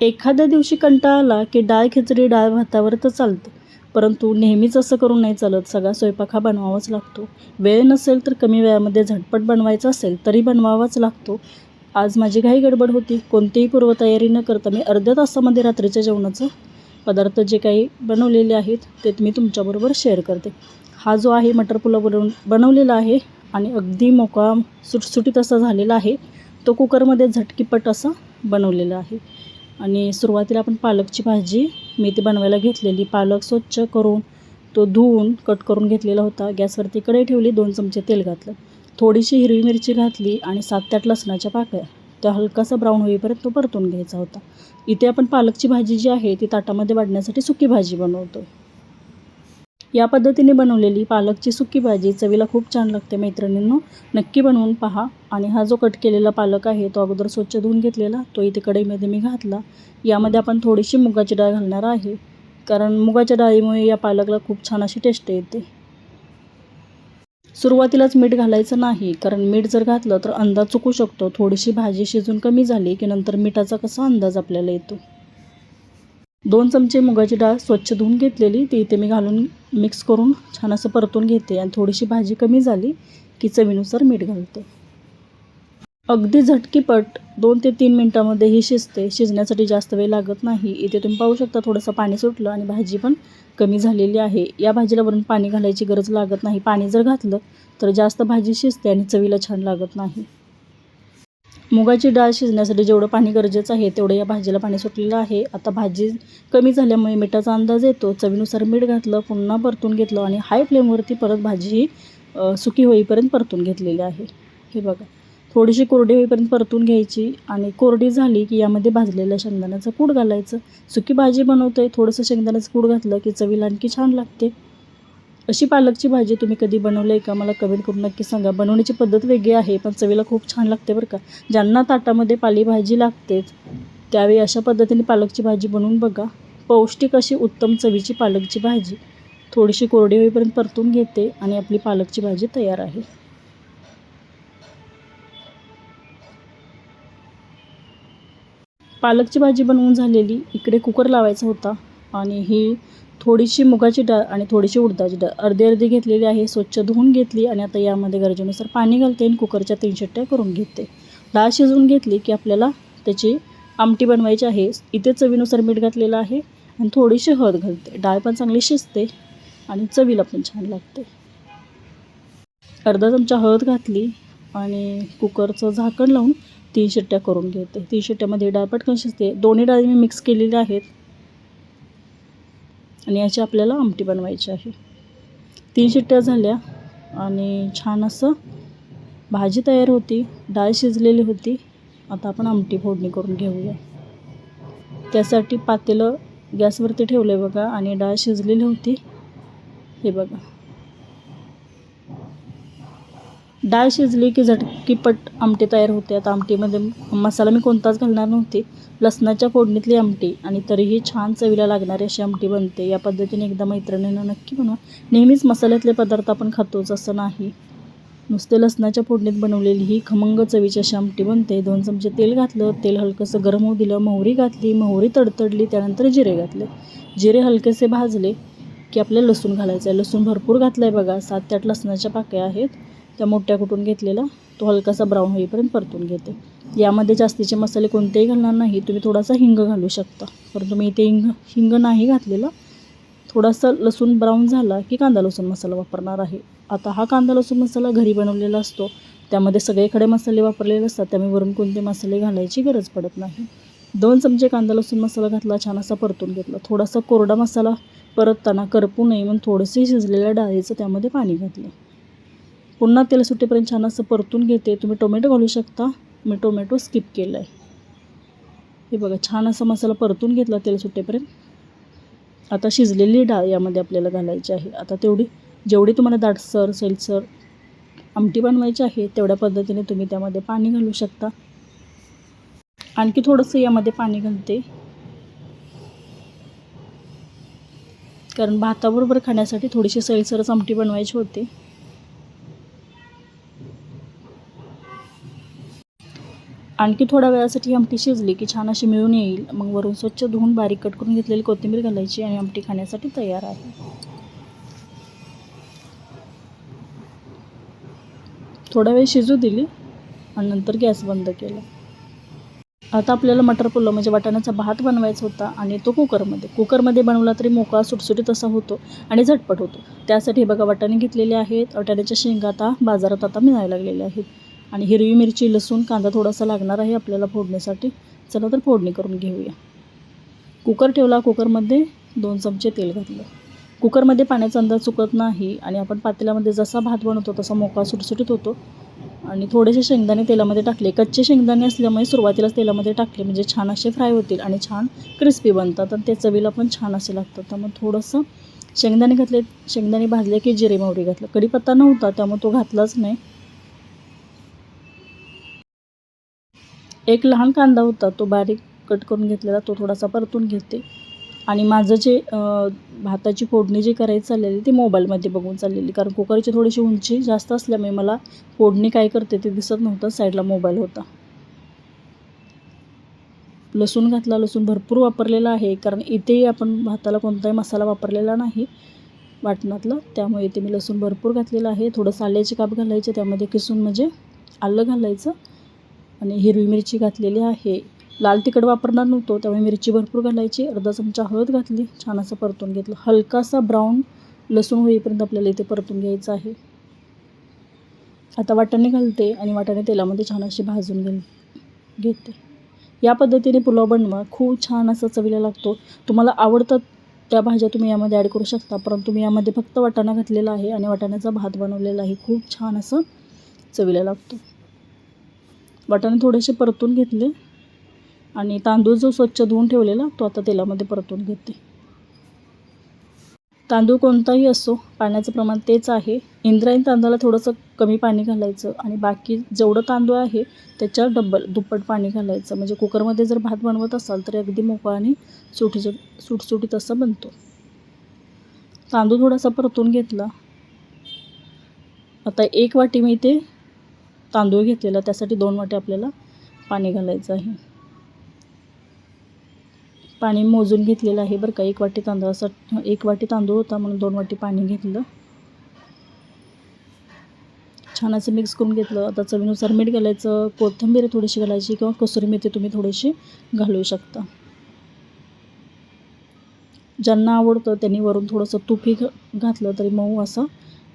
एखाद्या दिवशी कंटाळा आला की डाळ खिचडी डाळ भातावर तर चालतं. परंतु नेहमीच असं करून नाही चालत. सगळा स्वयंपाक हा बनवावाच लागतो. वेळ नसेल तर कमी वेळामध्ये झटपट बनवायचा असेल तरी बनवावाच लागतो. आज माझी घाई गडबड होती. कोणतीही पूर्वतयारी न करता मी अर्ध्या तासामध्ये रात्रीच्या जेवणाचं पदार्थ जे काही बनवलेले आहेत ते मी तुमच्याबरोबर शेअर करते. हा जो आहे मटर पुलाव बनवून बनवलेला आहे आणि अगदी मोकळा सुटसुटीत असा झालेला आहे तो कुकरमध्ये झटकीपट असा बनवलेला आहे. आणि सुरुवातीला आपण पालकची भाजी मी ती बनवायला घेतलेली. पालक स्वच्छ करून तो धुवून कट करून घेतलेला होता. गॅसवरती कढई ठेवली दोन चमचे तेल घातलं. थोडीशी हिरवी मिरची घातली आणि सात ते आठ लसणाच्या पाकळ्या. त्या हलकासा ब्राऊन होईपर्यंत तो परतून घ्यायचा होता. इथे आपण पालकची भाजी जी आहे ती ताटामध्ये वाढण्यासाठी सुकी भाजी बनवतो या पद्धतीने बनवलेली पालकची सुकी भाजी चवीला खूप छान लागते मैत्रिणींनो. नक्की बनवून पहा. आणि हा जो कट केलेला पालक आहे तो अगोदर स्वच्छ धुवून घेतलेला तो इथे कढईमध्ये मी घातला. यामध्ये आपण थोडीशी मुगाची डाळ घालणार आहे. कारण मुगाच्या डाळीमुळे या पालकला खूप छान अशी टेस्ट येते. सुरुवातीलाच मीठ घालायचं नाही. कारण मीठ जर घातलं तर अंदाज चुकू शकतो. थोडीशी भाजी शिजून कमी झाली की नंतर मिठाचा कसा अंदाज आपल्याला येतो. दोन चमचे मुगाची डाळ स्वच्छ धुवून घेतलेली. ती इथे मी घालून मिक्स करून छान असं परतून घेते आणि थोडीशी भाजी कमी झाली की चवीनुसार मीठ घालते. अगदी झटकीपट दोन ते तीन मिनटामध्ये ही शिजते. शिजण्यासाठी जास्त वेळ लागत नाही. इथे तुम्ही पाहू शकता थोडंसं पाणी सुटलं आणि भाजी पण कमी झालेली आहे. या भाजीला वरून पाणी घालायची गरज लागत नाही. पाणी जर घातलं तर जास्त भाजी शिजते आणि चवीला छान लागत नाही. मुगाची डाळ शिजण्यासाठी जेवढं पाणी गरजेचं आहे तेवढं या भाजीला पाणी सुटलेलं आहे. आता भाजी कमी झाल्यामुळे मिठाचा अंदाज येतो. चवीनुसार मीठ घातलं पुन्हा परतून घेतलं आणि हाय फ्लेमवरती परत भाजी ही सुकी होईपर्यंत परतून घेतलेली आहे. हे बघा. थोडीशी कोरडी होईपर्यंत परतून घ्यायची आणि कोरडी झाली की यामध्ये भाजलेल्या शेंगदाण्याचं कूड घालायचं. सुकी भाजी बनवते थोडंसं शेंगदाण्याचं कूड घातलं की चवीला आणखी छान लागते. अशी पालकची भाजी तुम्ही कधी बनवली आहे का? मला कमेंट करून नक्की सांगा. बनवण्याची पद्धत वेगळी आहे पण चवीला खूप छान लागते बरं का. ज्यांना ताटामध्ये पालेभाजी लागतेच त्यावेळी अशा पद्धतीने पालकची भाजी बनवून बघा. पौष्टिक अशी उत्तम चवीची पालकची भाजी. थोडीशी कोरडी होईपर्यंत परतून घेते आणि आपली पालकची भाजी तयार आहे. पालकची भाजी बनवून झालेली इकडे कुकर लावायचा होता आणि ही थोडीशी मुगाची डाळ आणि थोडीशी उडदाची डाळ. अर्धी अर्धी घेतलेली आहे स्वच्छ धुवून घेतली आणि आता यामध्ये गरजेनुसार पाणी घालते आणि कुकरच्या तीन शिट्ट्या करून घेते. डाळ शिजवून घेतली की आपल्याला त्याची आमटी बनवायची आहे. इथे चवीनुसार मीठ घातलेलं आहे आणि थोडीशी हळद घालते. डाळ पण चांगली शिजते आणि चवीला पण छान लागते. अर्धा चमचा हळद घातली आणि कुकरचं झाकण लावून तीन शिट्ट्या करून घेते. तीन शिट्ट्यामध्ये डाळ पटकन शिजते. दोन्ही डाळी मी मिक्स केलेल्या आहेत. आणि याची आपल्याला आमटी बनवायची आहे. तीन शिट्ट्या झाल्या आणि छान असं भाजी तयार होती डाळ शिजलेली होती. आता आपण आमटी फोडणी करून घेऊया. त्यासाठी पातेलं गॅसवरती ठेवलं आहे बघा आणि डाळ शिजलेली होती. हे बघा. डाळ शिजली की झटकीपट आमटी तयार होते. आता आमटीमध्ये मसाला मी कोणताच घालणार नव्हती. लसणाच्या फोडणीतली आमटी आणि तरीही छान चवीला लागणारी अशी आमटी बनते. या पद्धतीने एकदा मैत्रिणीनं नक्की बनवा. नेहमीच मसाल्यातले पदार्थ आपण खातोच असं नाही. नुसते लसणाच्या फोडणीत बनवलेली ही खमंग चवीची अशी आमटी बनते. दोन चमचे तेल घातलं. तेल हलकंसं गरम होऊ दिलं. मोहरी घातली. मोहरी तडतडली. त्यानंतर जिरे घातले. जिरे हलकेसे भाजले की आपल्याला लसूण घालायचं आहे लसूण भरपूर घातलं आहे बघा. सात ते आठ लसणाच्या पाक्या आहेत. त्या मोठ्या कुटून घेतलेला तो हलकासा ब्राऊन होईपर्यंत परतून घेते. यामध्ये जास्तीचे मसाले कोणतेही घालणार नाही तुम्ही थोडासा हिंग घालू शकता. परंतु मी इथे हिंग हिंग नाही घातलेला. थोडासा लसूण ब्राऊन झाला की कांदा लसूण मसाला वापरणार आहे. आता हा कांदा लसूण मसाला घरी बनवलेला असतो. त्यामध्ये सगळे खडे मसाले वापरलेले असतात. त्यामुळे वरून कोणते मसाले घालायची गरज पडत नाही. दोन चमचे कांदा लसूण मसाला घातला छान असा परतून घेतला. थोडासा कोरडा मसाला परतताना करपू नये म्हणून थोडेसे शिजलेल्या डाळीचं त्यामध्ये पाणी घातलं. पुन्हा तेल सुटेपर्यंत छान असं परतून घेते. तुम्ही टोमॅटो घालू शकता. मी टोमॅटो स्किप केलं आहे हे बघा छान असा मसाला परतून घेतला तेल सुटेपर्यंत. आता शिजलेली डाळ यामध्ये आपल्याला घालायची आहे. आता तेवढी जेवढी तुम्हाला दाटसर सैलसर आमटी बनवायची आहे तेवढ्या पद्धतीने तुम्ही त्यामध्ये पाणी घालू शकता. आणखी थोडंसं यामध्ये पाणी घालते. कारण भाताबरोबर खाण्यासाठी थोडीशी सैलसरच आमटी बनवायची होती. आणखी थोड्या वेळासाठी आमटी शिजली की छान अशी मिळून येईल. मग वरून स्वच्छ धुवून बारीक कट करून घेतलेली कोथिंबीर घालायची आणि आमटी खाण्यासाठी तयार आहे. थोडा वेळ शिजू दिली आणि नंतर गॅस बंद केला. आता आपल्याला मटर पुलाव म्हणजे वाटाण्याचा भात बनवायचा होता आणि तो कुकरमध्ये. कुकरमध्ये बनवला तरी मोकळा सुटसुटीत असा होतो आणि झटपट होतो. त्यासाठी हे बघा वाटाणे घेतलेले आहेत. वाटाण्याच्या शेंगा आता बाजारात आता मिळायला लागलेल्या आहेत. आणि हिरवी मिरची लसूण कांदा थोडासा लागणार आहे आपल्याला फोडणीसाठी. चला तर फोडणी करून घेऊया. कुकर ठेवला कुकरमध्ये दोन चमचे तेल घातलं. कुकरमध्ये पाण्याचा अंदाज चुकत नाही आणि आपण पातेल्यामध्ये जसा भात बनवतो तसा मोकळा सुटसुटीत होतो. आणि थोडेसे शेंगदाणे तेलामध्ये टाकले. कच्चे शेंगदाणे असल्यामुळे सुरुवातीलाच तेलामध्ये टाकले. म्हणजे छान असे फ्राय होतील आणि छान क्रिस्पी बनतात आणि ते चवीला पण छान असे लागतात. त्यामुळे थोडंसं शेंगदाणे घातले शेंगदाणे भाजले की जिरे मोहरी घातलं. कढीपत्ता नव्हता त्यामुळे तो घातलाच नाही. एक लहान कांदा होता तो बारीक कट करून घेतलेला तो थोडासा परतून घेते. आणि माझं जे भाताची फोडणी जी करायची चाललेली ती मोबाईलमध्ये बघून चाललेली. कारण कुकरची थोडीशी उंची जास्त असल्यामुळे मला फोडणी काय करते ते दिसत नव्हतं साईडला मोबाईल होता. लसूण घातला लसूण भरपूर वापरलेला आहे. कारण इथेही आपण भाताला कोणताही मसाला वापरलेला नाही वाटणातलं. त्यामुळे इथे मी लसूण भरपूर घातलेलं आहे. थोडं आल्याचे काप घालायचे त्यामध्ये किसून म्हणजे आलं घालायचं. आणि हिरवी मिरची घातलेली आहे. लाल तिखट वापरणार नव्हतो त्यामुळे मिरची भरपूर घालायची. अर्धा चमचा हळद घातली छान असं परतून घेतलं. हलकासा ब्राऊन लसूण होईपर्यंत आपल्याला इथे परतून घ्यायचं आहे. आता वाटाणे घालते आणि वाटाणे तेलामध्ये छान अशी भाजून घे घेते. या पद्धतीने पुलाव बनवा. खूप छान असा चवीला लागतो. तुम्हाला आवडतात त्या भाज्या तुम्ही यामध्ये ॲड करू शकता. परंतु मी यामध्ये फक्त वाटाणा घातलेला आहे आणि वाटाण्याचा भात बनवलेला आहे. खूप छान असं चवीला लागतो. वाटाणे थोडेसे परतून घेतले आणि तांदूळ जो स्वच्छ धुवून ठेवलेला तो आता तेलामध्ये परतून घेते. तांदूळ कोणताही असो पाण्याचं प्रमाण तेच आहे. इंद्रायणी तांदळाला थोडंसं कमी पाणी घालायचं आणि बाकी जेवढं तांदूळ आहे त्याच्यावर डब्बल दुप्पट पाणी घालायचं. म्हणजे कुकरमध्ये जर भात बनवत असाल तर अगदी मोकळा आणि सुटीचं सुटसुटीत असा बनतो. तांदूळ थोडासा परतून घेतला. आता एक वाटी मी इथे तांदूळ घेतलेला त्यासाठी दोन वाटी आपल्याला पाणी घालायचं आहे. पाणी मोजून घेतलेलं आहे बरं का. एक वाटी तांदळासाठी एक वाटी तांदूळ होता म्हणून दोन वाटी पाणी घेतलं. छान असं मिक्स करून घेतलं. आता चवीनुसार मीठ घालायचं कोथिंबीर थोडीशी घालायची किंवा कसुरी मेथी तुम्ही थोडीशी घालू शकता. ज्यांना आवडतं त्यांनी वरून थोडंसं तुपही घ घातलं तरी मऊ असा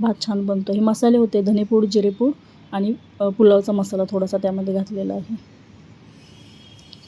भात छान बनतो. हे मसाले होते धनेपूड जिरेपूड आणि पुलावचा मसाला थोडासा त्यामध्ये घातलेला आहे.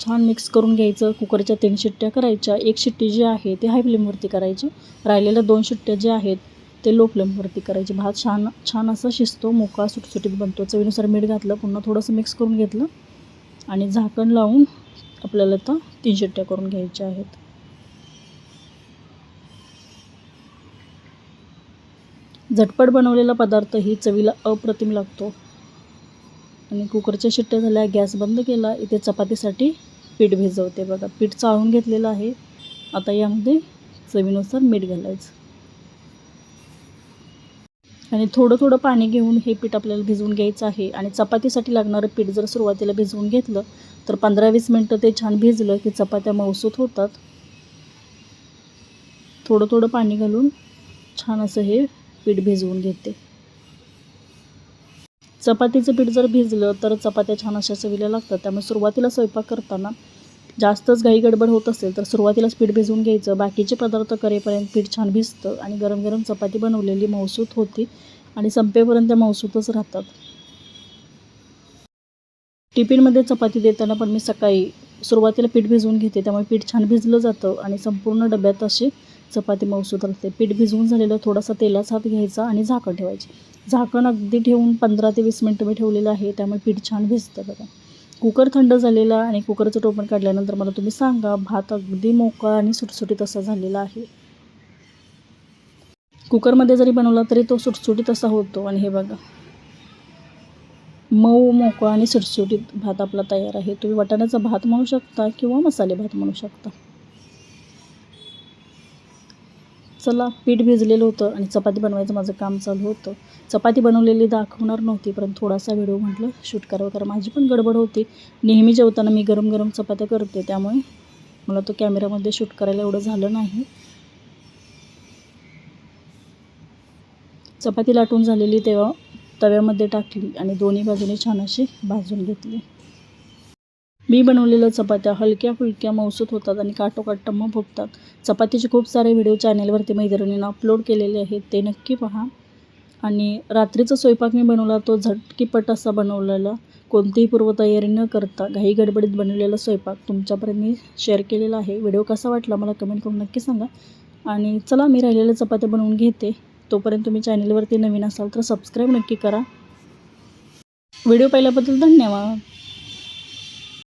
छान मिक्स करून घ्यायचं. कुकरच्या तीन शिट्ट्या करायच्या. एक शिट्टी जी आहे ती हाय फ्लेमवरती करायची. राहिलेल्या दोन शिट्ट्या ज्या आहेत ते लो फ्लेमवरती करायचे. भात छान छान असा शिजतो. मोकळा सुटसुटीत बनतो. चवीनुसार मीठ घातलं पुन्हा थोडंसं मिक्स करून घेतलं. आणि झाकण लावून आपल्याला आता तीन शिट्ट्या करून घ्यायच्या आहेत. झटपट बनवलेला पदार्थ ही चवीला अप्रतिम लागतो. आणि कुकरच्या शिट्ट्या झाल्या गॅस बंद केला. इथे चपातीसाठी पीठ भिजवते बघा. पीठ चाळून घेतलेलं आहे. आता यामध्ये चवीनुसार मीठ घालायचं. आणि थोडं थोडं पाणी घेऊन हे पीठ आपल्याला भिजवून घ्यायचं आहे. आणि चपातीसाठी लागणारं पीठ जर सुरुवातीला भिजवून घेतलं तर पंधरा वीस मिनटं ते छान भिजलं की चपात्या मऊसूत होतात. थोडं थोडं पाणी घालून छान असं हे पीठ भिजवून घेते. चपातीचं पीठ जर भिजलं तर चपात्या छान अशा चवीला लागतात. त्यामुळे सुरुवातीला स्वयंपाक करताना जास्तच घाई गडबड होत असेल तर सुरुवातीलाच पीठ भिजवून घ्यायचं. बाकीचे पदार्थ करेपर्यंत पीठ छान भिजतं आणि गरम गरम चपाती बनवलेली मौसूत होती आणि संपेपर्यंत त्या मौसूतच राहतात. टिफिनमध्ये चपाती देताना पण मी सकाळी सुरुवातीला पीठ भिजवून घेते. त्यामुळे पीठ छान भिजलं जातं आणि संपूर्ण डब्यात अशी चपाती मौसूत असते पीठ भिजवून झालेलं थोडासा तेलाचा हात घ्यायचा आणि झाकण ठेवायची. झाकण अगदी ठेवून पंधरा ते वीस मिनटं मी ठेवलेलं आहे त्यामुळे पीठ छान भिजतं बघा. कुकर थंड झालेला आणि कुकरचं टोपण काढल्यानंतर मला तुम्ही सांगा भात अगदी मोकळा आणि सुटसुटीत असा झालेला आहे. कुकरमध्ये जरी बनवला तरी तो सुटसुटीत असा होतो आणि हे बघा. मऊ मोकळा आणि सुटसुटीत भात आपला तयार आहे. तुम्ही वाटाण्याचा भात म्हणू शकता किंवा मसाले भात म्हणू शकता. चला पीठ भिजलेलं होतं आणि चपाती बनवायचं माझं काम चालू होतं. चपाती बनवलेली दाखवणार नव्हती परंतु थोडासा व्हिडिओ म्हटलं शूट करावं कारण माझी पण गडबड होती. नेहमी जेवताना मी गरम गरम चपात्या करते त्यामुळे मला तो कॅमेरामध्ये शूट करायला एवढं झालं नाही. चपाती लाटून झालेली तेव्हा तव्यामध्ये टाकली आणि दोन्ही बाजूने छान अशी भाजून घेतली. मी बनवलेल्या चपात्या हलक्या फुलक्या मौसूत होतात आणि काटोकाट टम्म फुगतात चपातीचे खूप सारे व्हिडिओ चॅनेलवरती मैत्रिणींना अपलोड केलेले आहेत ते नक्की पहा. आणि रात्रीचा स्वयंपाक मी बनवला तो झटकीपट असा बनवलेला कोणतीही पूर्वतयारी न करता घाई गडबडीत बनवलेला स्वयंपाक तुमच्यापर्यंत मी शेअर केलेला आहे. व्हिडिओ कसा वाटला मला कमेंट करून नक्की सांगा. आणि चला मी राहिलेल्या चपात्या बनवून घेते. तोपर्यंत तुम्ही चॅनेलवरती नवीन असाल तर सबस्क्राईब नक्की करा. व्हिडिओ पाहिल्याबद्दल धन्यवाद.